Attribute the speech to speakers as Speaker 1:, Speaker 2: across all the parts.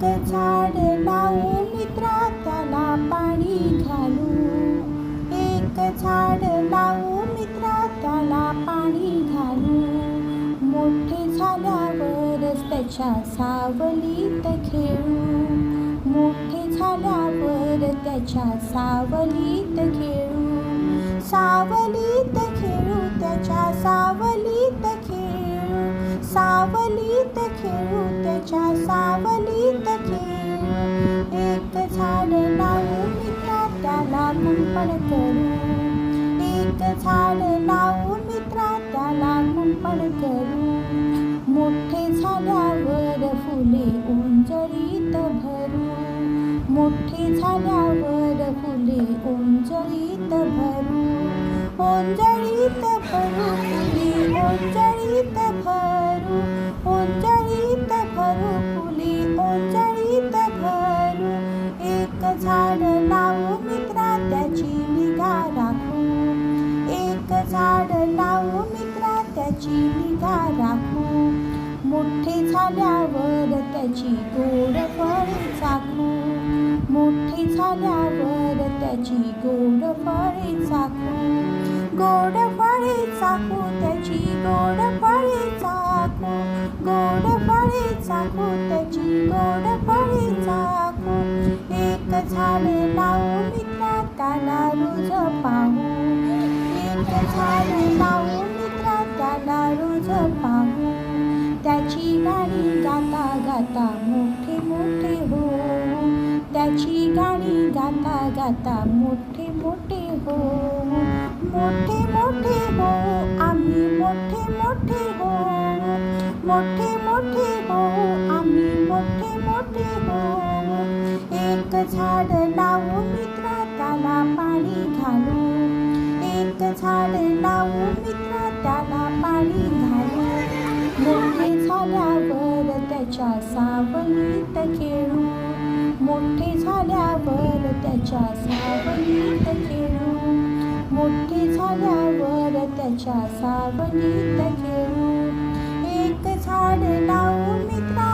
Speaker 1: एक झाड लावू मित्रा त्याला पाणी घालू एक झाड लावू मित्रा त्याला पाणी घालू मोठे झाल्यावरच त्याच्या सावलीत खेळू मोठे झाल्यावर त्याच्या सावलीत खेळू सावलीत खेळू त्याच्या सावलीत खेळू सावलीत खेळू त्याच्या सावलीत कुंपण करू एक झाड लावून मित्रा त्याला कुंपण करू मोठे झाल्यावर फुले उंजळीत भरू मोठे झाल्यावर फुले उंजळीत भरू ओंजळीत भरू फुले ओंजळीत भरू ओंजळीत भरू फुले ओंजळीत भरू एक झाड लावू त्याची निगा राखू. मोठे झाल्यावर त्याची गोड फळे चाखू. मोठे झाल्यावर त्याची गोड फळे चाखू. गोड फळे चाखू त्याची गोड फळे चाखू. गोड फळे चाखू त्याची गोड फळे चाखू. एक झाड लावू मित्रा त्याला रुज पाहू. एक झाड लावू त्याची गाणी गाता गाता मोठे मोठे हो त्याची गाणी गाता गाता मोठे मोठे हो मोठे मोठे हो आम्ही मोठे मोठे हो मोठे मोठे हो आम्ही मोठे मोठे हो एक झाड लावू मित्रा त्याला पाणी घालू एक झाड लावू मित्रा त्याला पाणी घालू मोठे झाल्यावर त्याच्या सावलीत खेळू. मोठे झाल्यावर त्याच्या सावलीत खेळू. मोठे झाल्यावर त्याच्या सावलीत खेळू. एक झाड लावू मित्रा.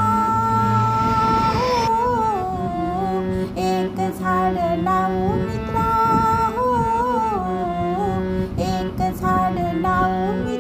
Speaker 1: एक झाड लावू मित्रा. एक झाड लावू